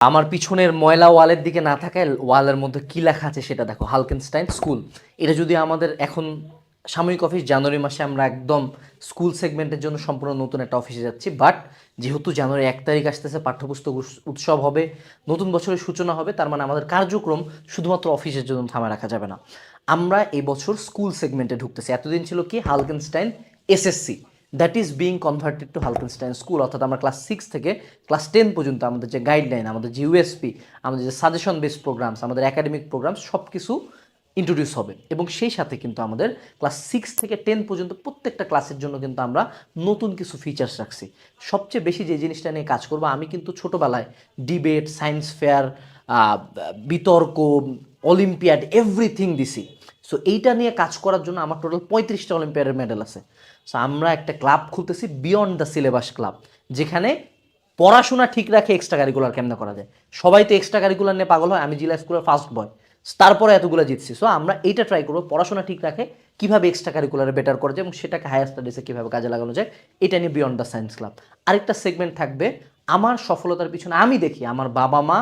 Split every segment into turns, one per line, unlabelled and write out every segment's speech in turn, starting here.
আমার পিছনের ময়লা ওয়ালের দিকে না থাকায় ওয়ালের মধ্যে কি লেখা আছে সেটা দেখো, হালকেনস্টাইন স্কুল। এটা যদি আমাদের এখন সাময়িক অফিস, জানুয়ারি মাসে আমরা একদম স্কুল সেগমেন্টের জন্য সম্পূর্ণ নতুন একটা অফিসে যাচ্ছি। বাট যেহেতু জানুয়ারি এক তারিখ আসতেছে, পাঠ্যপুস্তক উৎসব হবে, নতুন বছরের সূচনা হবে, তার মানে আমাদের কার্যক্রম শুধুমাত্র অফিসের জন্য থামা রাখা যাবে না। আমরা এবছর স্কুল সেগমেন্টে ঢুকতেছি। এতদিন ছিল কি? হালকেনস্টাইন SSC. That is being converted to হালকেনস্টাইন school অর্থাৎ আমরা ক্লাস সিক্স থেকে ক্লাস টেন পর্যন্ত আমাদের যে গাইডলাইন আমাদের যে ইউএসপি আমাদের যে সাজেশন বেসড প্রোগ্রামস আমাদের একাডেমিক প্রোগ্রামস সব কিছু ইন্ট্রোডিউস হবে। এবং সেই সাথে কিন্তু আমাদের ক্লাস সিক্স থেকে টেন পর্যন্ত প্রত্যেকটা ক্লাসের জন্য কিন্তু আমরা নতুন কিছু ফিচার্স রাখছি। সবচেয়ে বেশি যে জিনিসটা নিয়ে কাজ করব, আমি কিন্তু ছোটোবেলায় ডিবেট সায়েন্স ফেয়ার বিতর্ক, অলিম্পিয়াড এভরিথিং দিছি। সো এইটা নিয়ে কাজ করার জন্য আমার টোটাল পঁয়ত্রিশটা অলিম্পিয়াডের মেডেল আছে। সো আমরা একটা ক্লাব খুলতেছি বিয়ন্ড দ্য সিলেবাস ক্লাব যেখানে পড়াশোনা ঠিক রাখে এক্সট্রা কারিকুলার কেমনে করা যায়? সবাই তো এক্সট্রা কারিকুলার নিয়ে পাগল হয়, আমি জিলা স্কুলের ফার্স্ট বয় তারপরে এতগুলো জিতছি। সো আমরা এইটা ট্রাই করব, পড়াশোনা ঠিক রাখে কীভাবে এক্সট্রা কারিকুলারে বেটার করা যায় এবং সেটাকে হায়ার স্টাডিজে কীভাবে কাজে লাগানো যায়, এটা নিয়ে বিয়ন্ড দ্য সায়েন্স ক্লাব আরেকটা সেগমেন্ট থাকবে, আমার সফলতার পিছনে আমি দেখি, আমার বাবা মা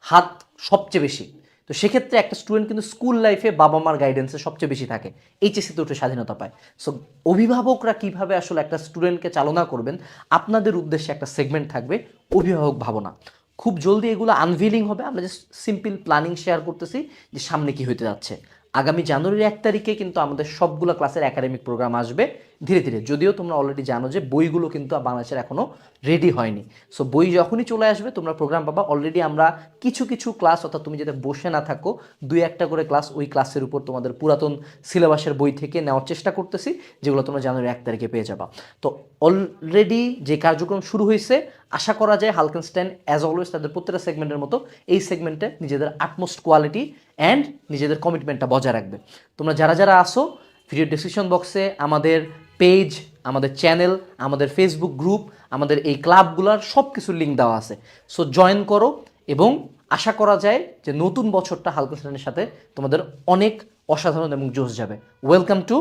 হাত সবচেয়ে বেশি। তো সেক্ষেত্রে একটা স্টুডেন্ট কিন্তু স্কুল লাইফে বাবা মার গাইডেন্সে সবচেয়ে বেশি থাকে। এইচএসিতে উঠে স্বাধীনতা পায়। সো অভিভাবকরা কীভাবে আসলে একটা স্টুডেন্টকে চালনা করবেন, আপনাদের উদ্দেশ্যে একটা সেগমেন্ট থাকবে, অভিভাবক ভাবনা। খুব জলদি এগুলো আনভিলিং হবে। আমরা যে সিম্পল প্ল্যানিং শেয়ার করতেছি যে সামনে কি হতে যাচ্ছে। আগামী জানুয়ারির এক তারিখে কিন্তু আমাদের সবগুলো ক্লাসের একাডেমিক প্রোগ্রাম আসবে। ধীরে ধীরে, যদিও তোমরা অলরেডি জানো যে বইগুলো কিন্তু বাংলাদেশের এখনও রেডি হয়নি। সো বই যখনই চলে আসবে, তোমরা প্রোগ্রাম পাবা। অলরেডি আমরা কিছু কিছু ক্লাস অর্থাৎ তুমি যাতে বসে না থাকো, দুই একটা করে ক্লাস ওই ক্লাসের উপর তোমাদের পুরাতন সিলেবাসের বই থেকে নেওয়ার চেষ্টা করতেছি, যেগুলো তোমরা জানুয়ারি এক তারিখে পেয়ে যাবা। তো অলরেডি যে কার্যক্রম শুরু হয়েছে, আশা করা যায় হালকেনস্টাইন অ্যাজ অলওয়েজ তাদের প্রত্যেকটা সেগমেন্টের মতো, এই সেগমেন্টে নিজেদের আটমোস্ট কোয়ালিটি অ্যান্ড নিজেদের কমিটমেন্টটা বজায় রাখবে। তোমরা যারা যারা আসো ভিডিও ডিসক্রিপশন বক্সে আমাদের পেজ আমাদের চ্যানেল আমাদের ফেসবুক গ্রুপ আমাদের এই ক্লাবগুলোর সব কিছুর লিঙ্ক দেওয়া আছে। সো জয়েন করো এবং আশা করা যায় যে নতুন বছরটা হালকেনস্টাইনের সাথে তোমাদের অনেক অসাধারণ এবং জোশ যাবে। ওয়েলকাম টু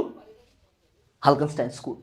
হালকেনস্টাইন স্কুল